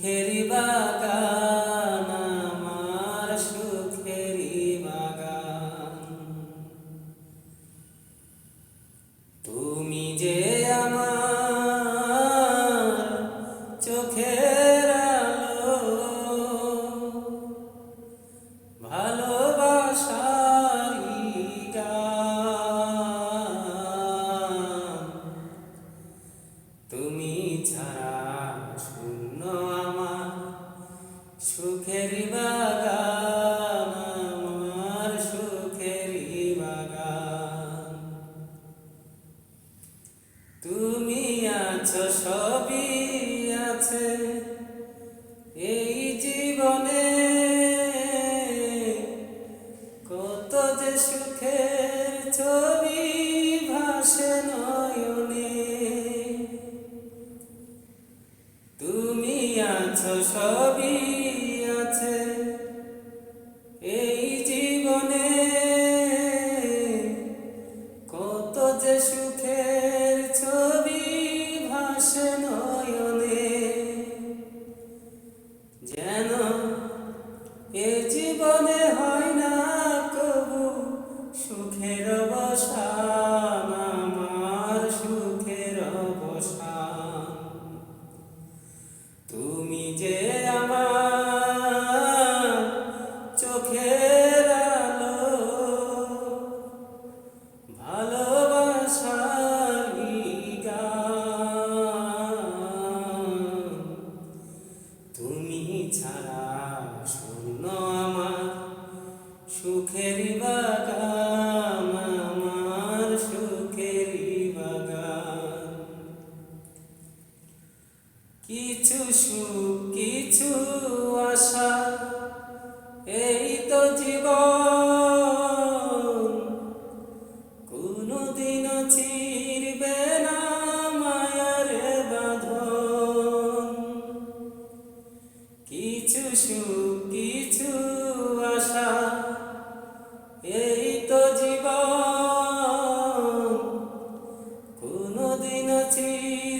সুখের বাগান আমার সুখের বাগান। তুমি যে সুখের বাগান, আমার সুখের বাগান। তুমি আছো, সবই আছে এই জীবনে। কত যে সুখের ছবি ভাসে নয়নে। তুমি আছো, সব কত যে সুখের ছবি কিছু কিছু আশা। এই তো জীবন। কোনদিন ছিড়বে না মায়ার বাঁধন। কিছু সুখ কিছু আশা। এই তো জীবন। কোনদিন ছিড়বে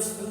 সুখের